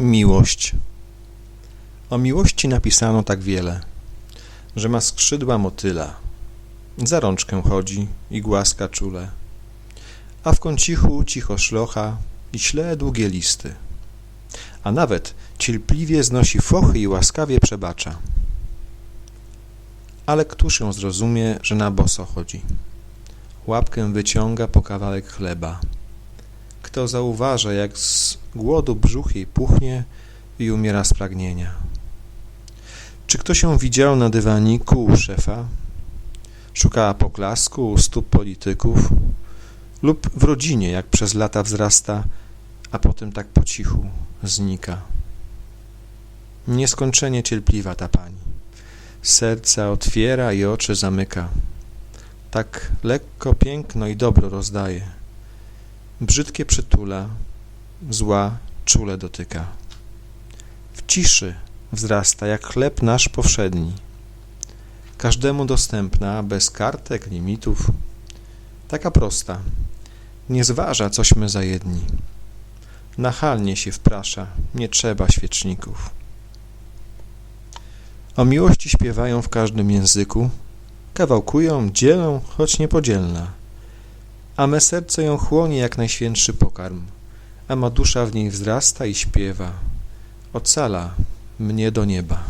Miłość O miłości napisano tak wiele, że ma skrzydła motyla, za rączkę chodzi i głaska czule, a w kącichu cicho szlocha i śle długie listy, a nawet cierpliwie znosi fochy i łaskawie przebacza. Ale któż ją zrozumie, że na boso chodzi? Łapkę wyciąga po kawałek chleba. Kto zauważa, jak z głodu brzuch jej puchnie i umiera z pragnienia? Czy ktoś ją widział na dywaniku u szefa? Szukała poklasku u stóp polityków? Lub w rodzinie, jak przez lata wzrasta, a potem tak po cichu znika? Nieskończenie cierpliwa ta pani. Serca otwiera i oczy zamyka. Tak lekko piękno i dobro rozdaje. Brzydkie przytula, zła czule dotyka. W ciszy wzrasta jak chleb nasz powszedni. Każdemu dostępna, bez kartek, limitów. Taka prosta. Nie zważa, cośmy za jedni. Nachalnie się wprasza, nie trzeba świeczników. O miłości śpiewają w każdym języku, kawałkują, dzielą, choć niepodzielna. A me serce ją chłonie jak najświętszy pokarm, a ma dusza w niej wzrasta i śpiewa. Ocala mnie do nieba.